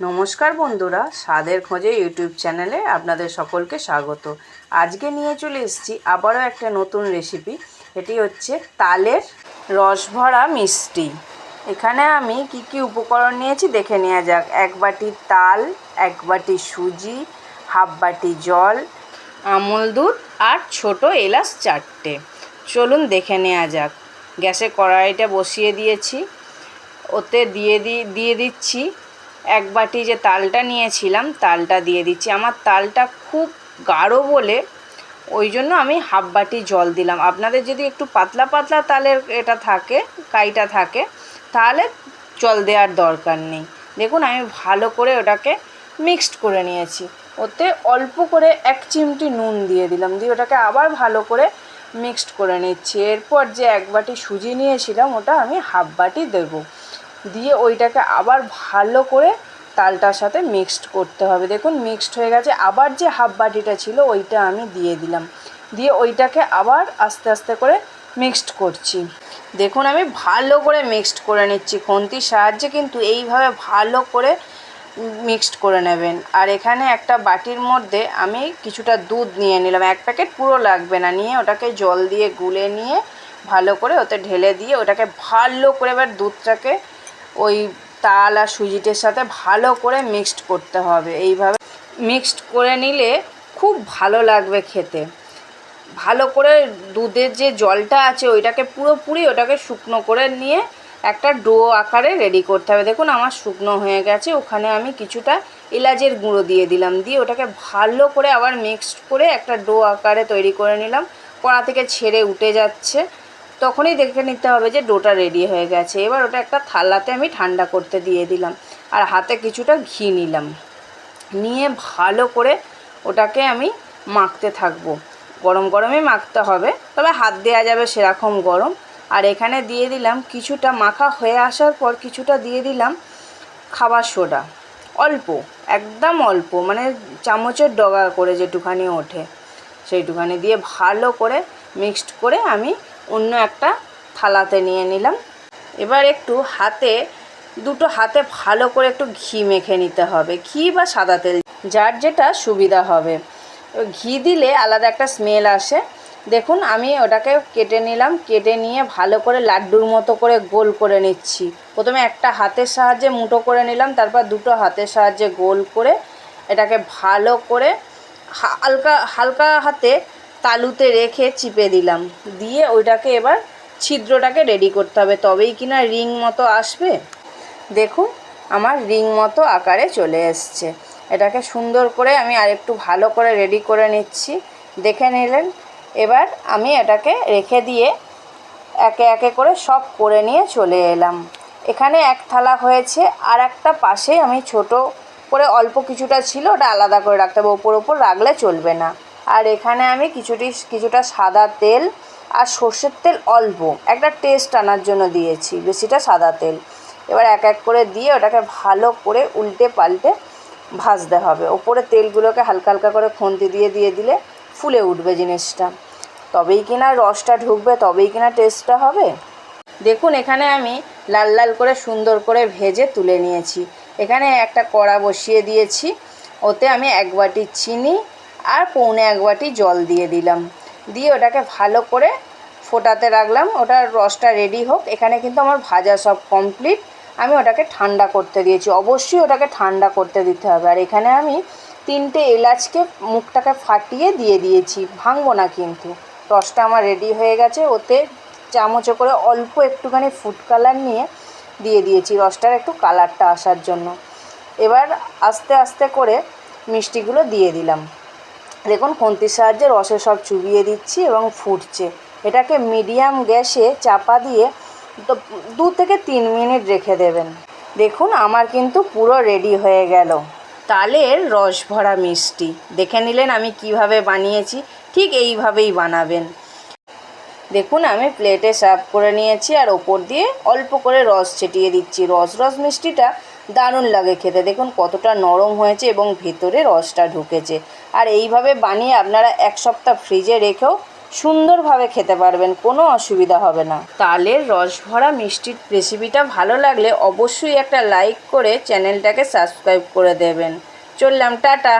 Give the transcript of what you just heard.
নমস্কার বন্ধুরা, স্বাদের খোঁজে ইউটিউব চ্যানেলে আপনাদের সকলকে স্বাগত। আজকে নিয়ে চলে এসেছি আবারও একটা নতুন রেসিপি এটি হচ্ছে তালের রসভরা মিষ্টি। এখানে আমি কি কি উপকরণ নিয়েছি দেখে নেওয়া যাক। এক বাটি তাল, এক বাটি সুজি, হাফ বাটি জল, আমুল দুধ আর ছোট এলাচ চারটে। চলুন দেখে নেওয়া যাক। গ্যাসে কড়াইটা বসিয়ে দিয়েছি। ওতে দিয়ে দিয়ে দিচ্ছি। এক বাটি যে তালটা নিয়েছিলাম, তালটা দিয়ে দিচ্ছি। আমার তালটা খুব গাঢ় বলে, ওই জন্য আমি হাফ বাটি জল দিলাম। আপনাদের যদি একটু পাতলা পাতলা তালের এটা থাকে, কাইটা থাকে, তাহলে জল দেওয়ার দরকার নেই। দেখুন, আমি ভালো করে ওটাকে মিক্সড করে নিয়েছি। ওতে অল্প করে এক চিমটি নুন দিয়ে দিলাম, দিয়ে ওটাকে আবার ভালো করে মিক্সড করে নিচ্ছি। এরপর যে এক বাটি সুজি নিয়েছিলাম, ওটা আমি হাফ বাটি দেবো। দিয়ে ওইটাকে আবার ভালো করে তালটার সাথে মিক্সড করতে হবে। দেখুন মিক্সড হয়ে গেছে। আবার যে হাফ বাটিটা ছিল, ওইটা আমি দিয়ে দিলাম। দিয়ে ওইটাকে আবার আস্তে আস্তে করে মিক্সড করছি। দেখুন, আমি ভালো করে মিক্সড করে নিচ্ছি। খন্তির সাহায্যে কিন্তু এইভাবে ভালো করে মিক্সড করে নেবেন। আর এখানে একটা বাটির মধ্যে আমি কিছুটা দুধ নিয়ে নিলাম। এক প্যাকেট পুরো লাগবে না। নিয়ে ওটাকে জল দিয়ে গুলে নিয়ে ভালো করে ওতে ঢেলে দিয়ে ওটাকে ভালো করে এবার দুধটাকে ওই তাল আর সুজিটের সাথে ভালো করে মিক্সড করতে হবে। এইভাবে মিক্সড করে নিলে খুব ভালো লাগবে খেতে। ভালো করে দুধের যে জলটা আছে ওইটাকে পুরোপুরি ওটাকে শুকনো করে নিয়ে একটা ডো আকারে রেডি করতে হবে। দেখুন আমার শুকনো হয়ে গেছে, ওখানে আমি কিছুটা এলাচের গুঁড়ো দিয়ে দিলাম। দিয়ে ওটাকে ভালো করে আবার মিক্সড করে একটা ডো আকারে তৈরি করে নিলাম। কড়া থেকে ছেড়ে উঠে যাচ্ছে। তখনই দেখে নিতে হবে যে ডোটা রেডি হয়ে গেছে। এবার ওটা একটা থালাতে আমি ঠান্ডা করতে দিয়ে দিলাম। আর হাতে কিছুটা ঘি নিলাম। নিয়ে ভালো করে ওটাকে আমি মাখতে থাকব। গরম গরমই মাখতে হবে, তবে হাত দেওয়া যাবে সেরকম গরম। আর এখানে দিয়ে দিলাম কিছুটা, মাখা হয়ে আসার পর কিছুটা দিয়ে দিলাম খাবার সোডা। অল্প, একদম অল্প মানে চামচের ডগা করে যেটুখানি ওঠে। সেইটুখানি দিয়ে ভালো করে মিক্সড করে আমি অন্য একটা থালাতে নিয়ে নিলাম। এবার একটু হাতে, দুটো হাতে ভালো করে একটু ঘি মেখে নিতে হবে। ঘি বা সাদা তেল, যার যেটা সুবিধা হবে। ঘি দিলে আলাদা একটা স্মেল আসে। দেখুন, আমি ওটাকে কেটে নিলাম। কেটে নিয়ে ভালো করে লাড্ডুর মতো করে গোল করে নিচ্ছি। প্রথমে একটা হাতের সাহায্যে মুটো করে নিলাম, তারপর দুটো হাতের সাহায্যে গোল করে এটাকে ভালো করে হালকা হালকা হাতে তালুতে রেখে চিপে দিলাম। দিয়ে ওইটাকে এবার ছিদ্রটাকে রেডি করতে হবে। তবেই কিনা রিং মতো আসবে। দেখুন, আমার রিং মতো আকারে চলে এসছে। এটাকে সুন্দর করে আমি আরেকটু ভালো করে রেডি করে নিচ্ছি। দেখে নিলেন। এবার আমি এটাকে রেখে দিয়ে একে একে করে সব করে নিয়ে চলে এলাম। এখানে এক থালা হয়েছে। আর একটা পাশে আমি ছোট করে অল্প কিছুটা ছিল, ওটা আলাদা করে রাখতে হবে। ওপর ওপর রাখলে চলবে না। আর এখানে আমি কিছুটি, কিছুটা সাদা তেল আর সর্ষের তেল অল্প। একটা টেস্ট আনার জন্য দিয়েছি, বেশিটা সাদা তেল। এবার এক এক করে দিয়ে ওটাকে ভালো করে উল্টে পাল্টে ভাজতে হবে। ওপরে তেলগুলোকে হালকা হালকা করে খুন্তি দিয়ে দিয়ে দিলে ফুলে উঠবে জিনিসটা। তবেই কিনা রসটা ঢুকবে, তবেই কিনা টেস্টটা হবে। দেখুন, এখানে আমি লাল লাল করে সুন্দর করে ভেজে তুলে নিয়েছি। এখানে একটা কড়া বসিয়ে দিয়েছি। ওতে আমি এক বাটি চিনি আর পৌনে এক বাটি জল দিয়ে দিলাম। দিয়ে ওটাকে ভালো করে ফোটাতে রাখলাম। ওটার রসটা রেডি হোক। এখানে কিন্তু আমার ভাজা সব কমপ্লিট আমি ওটাকে ঠান্ডা করতে দিয়েছি। অবশ্যই ওটাকে ঠান্ডা করতে দিতে হবে। আর এখানে আমি তিনটে এলাচকে মুখটাকে ফাটিয়ে দিয়ে দিয়েছি। ভাঙবো না কিন্তু। রসটা আমার রেডি হয়ে গেছে। ওতে চামচে করে অল্প একটুখানি ফুড কালার নিয়ে দিয়ে দিয়েছি। রসটার একটু কালারটা আসার জন্য। এবার আস্তে আস্তে করে মিষ্টিগুলো দিয়ে দিলাম। দেখুন, খুন্তির সাহায্যে রসে সব চুবিয়ে দিচ্ছি এবং ফুটছে। এটাকে মিডিয়াম গ্যাসে চাপা দিয়ে দু থেকে তিন মিনিট রেখে দেবেন। দেখুন, আমার কিন্তু পুরো রেডি হয়ে গেল। তালের রস ভরা মিষ্টি। দেখে নিলেন আমি কীভাবে বানিয়েছি, ঠিক এইভাবেই বানাবেন। দেখুন, আমি প্লেটে সার্ভ করে নিয়েছি আর ওপর দিয়ে অল্প করে রস ছিটিয়ে দিচ্ছি। রস রস মিষ্টিটা দারুণ লাগে খেতে। দেখুন কতটা নরম হয়েছে এবং ভেতরে রসটা ঢুকেছে। আর এইভাবে বানিয়ে আপনারা এক সপ্তাহ ফ্রিজে রেখেও সুন্দরভাবে খেতে পারবেন, কোনো অসুবিধা হবে না। তালের রস ভরা মিষ্টির রেসিপিটা ভালো লাগলে অবশ্যই একটা লাইক করে চ্যানেলটাকে সাবস্ক্রাইব করে দেবেন। চললাম, টাটা!